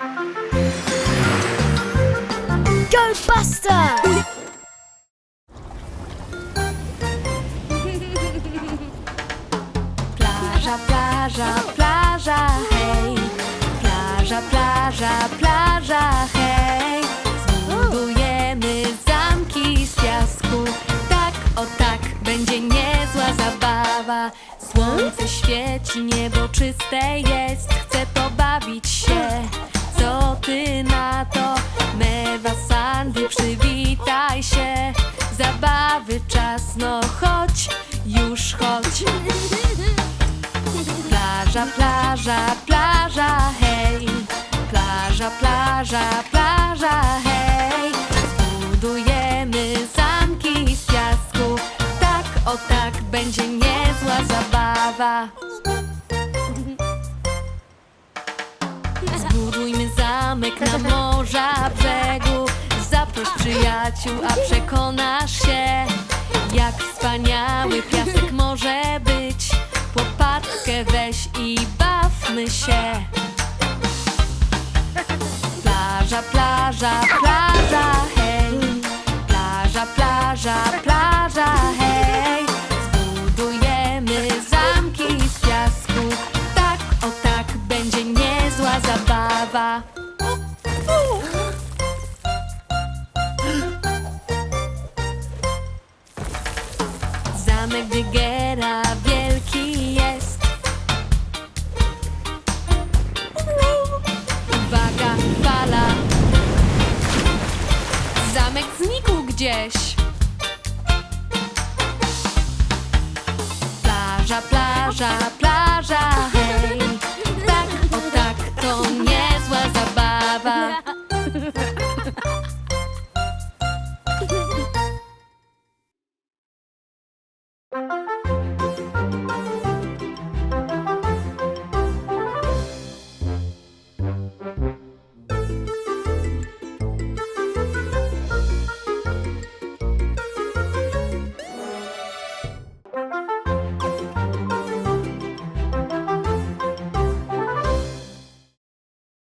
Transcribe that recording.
Go Buster! Plaża, plaża, plaża, hej. Plaża, plaża, plaża, hej. Zbudujemy zamki z piasku. Tak, o tak, będzie niezła zabawa. Słońce świeci, niebo czyste jest Zabawy czas, no chodź, już chodź. Plaża, plaża, plaża, hej. Plaża, plaża, plaża, hej. Zbudujemy zamki z piasku. Tak, o tak, będzie niezła zabawa. Zbudujmy zamek na morza brzegu. Zaproś przyjaciół, a przekonasz Weź i bawmy się. Plaża, plaża, plaża, hej. Plaża, plaża, plaża, hej. Zbudujemy zamki z piasku. Tak, o tak, będzie niezła zabawa. Zamek Dygiera Zamek znikł gdzieś. Plaża, plaża, plaża, hej. Tak, o tak, to niezła zabawa